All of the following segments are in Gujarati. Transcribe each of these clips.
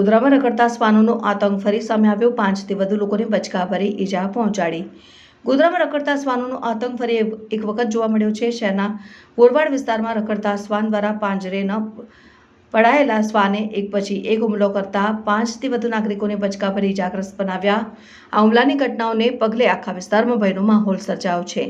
ગોધરામાં રખડતા શ્વાનોનો આતંક ફરી સામે આવ્યો. પાંચથી વધુ લોકોને બચકા ભરી ઈજા પહોંચાડી. ગોધરામાં રખડતા શ્વાનોનો આતંક ફરી એક વખત જોવા મળ્યો છે. શહેરના બોરવાડ વિસ્તારમાં રખડતા શ્વાન દ્વારા પાંજરે ન પડાયેલા શ્વાને એક પછી એક હુમલો કરતા પાંચથી વધુ નાગરિકોને બચકા ભરી ઇજાગ્રસ્ત બનાવ્યા. આ હુમલાની ઘટનાઓને પગલે આખા વિસ્તારમાં ભયનો માહોલ સર્જાયો છે.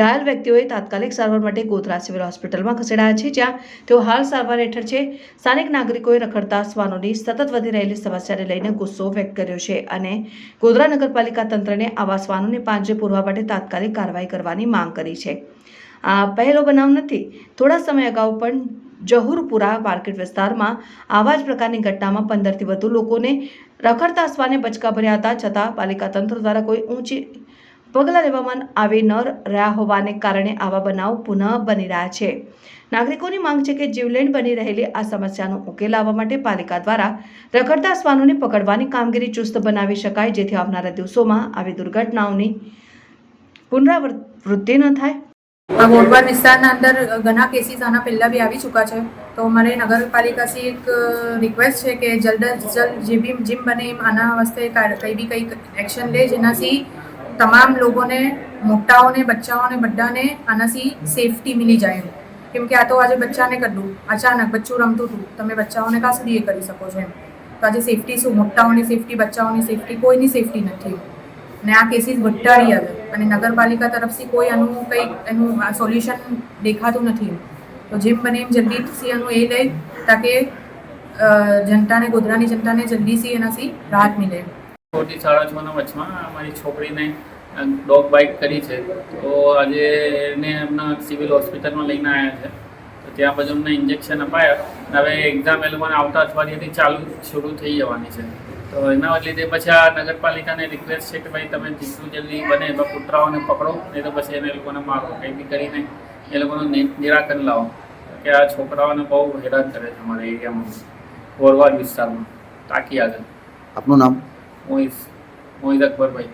ઘાયલ વ્યક્તિઓએ તાત્કાલિક સારવાર માટે ગોધરા સિવિલ હોસ્પિટલમાં ખસેડાયા છે, જ્યાં તેઓ હાલ સારવાર હેઠળ છે. સ્થાનિક નાગરિકોએ રખડતા શ્વાનોની સતત વધી રહેલી સમસ્યાને લઈને ગુસ્સો વ્યક્ત કર્યો છે અને ગોધરા નગરપાલિકા તંત્રને આવા શ્વાનોને પાંજરે પૂરવા માટે તાત્કાલિક કાર્યવાહી કરવાની માંગ કરી છે. આ પહેલો બનાવ નથી. થોડા સમય અગાઉ પણ જહુરપુરા માર્કેટ વિસ્તારમાં આવા જ પ્રકારની ઘટનામાં પંદરથી વધુ લોકોને રખડતા શ્વાને બચકા ભર્યા હતા. છતાં પાલિકા તંત્ર દ્વારા કોઈ ઊંચી પગલાં લેવામાં આવી ન રહ્યા હોવાને કારણે આવા બનાવ પુનઃ બની રહ્યા છે. નાગરિકોની માંગ છે કે જીવલેણ બની રહેલી આ સમસ્યાનો ઉકેલ લાવવા માટે પાલિકા દ્વારા રખડતા શ્વાનોને પકડવાની કામગીરી ચુસ્ત બનાવી શકાય, જેથી આવનારા દિવસોમાં આવી દુર્ઘટનાઓની પુનરાવૃત્તિ ન થાય. વોર્ડવાડ વિસ્તારના અંદર ઘણા કેસીસ આના પહેલાં બી આવી ચૂક્યા છે. તો મારે નગરપાલિકાથી એક રિક્વેસ્ટ છે કે જલ્દ જલ્દ જે બી જીમ બને એમ આના વાસ્તે કંઈ બી કંઈક એક્શન લે જેનાથી તમામ લોકોને, મોટાઓને, બચ્ચાઓને, બધાને આનાથી સેફટી મિલી જાય કેમ કે આ તો આજે બચ્ચાને કર્યું અચાનક બચ્ચું રમતું હતું. તમે બચ્ચાઓને કાં સુધી એ કરી શકો છો એમ? તો આજે સેફટી શું? મોટાઓની સેફટી બચ્ચાઓની સેફટી કોઈની સેફટી નથી. ને આ કેસીસ ઘટાડી આવે. અને નગરપાલિકા તરફથી કોઈ આનું કંઈ એનું સોલ્યુશન દેખાતું નથી. તો જેમ બને એમ જલ્દીથી એનું એ લઈ તાકે જનતાને, ગોધરાની જનતાને જલ્દીથી એનાથી રાહત મિલે. મોટી સાડા છના વચમાં અમારી છોકરીને ડોગ બાઇટ કરી છે. તો આજે એને એમના સિવિલ હોસ્પિટલમાં લઈને આવ્યા છે. તો ત્યાં બધું અમને ઇન્જેક્શન અપાયા. હવે એક્ઝામ એ લોકોને આવતા અઠવાડિયાથી ચાલુ, શરૂ થઈ જવાની છે. તો એના લીધે પછી આ નગરપાલિકાને રિક્વેસ્ટ છે કે ભાઈ તમે જેટલું જલ્દી બને એવા કૂતરાઓને પકડો નહીં તો પછી એને લોકોને મારો. કંઈ બી કરીને એ લોકોનું નિરાકરણ લાવો. કે આ છોકરાઓને બહુ હેરાન કરે છે અમારા એરિયામાં. ગોરવાડ વિસ્તારમાં. ટાંકી આગળ. આપનું નામ? મોહિત મોહિત અકબરભાઈ.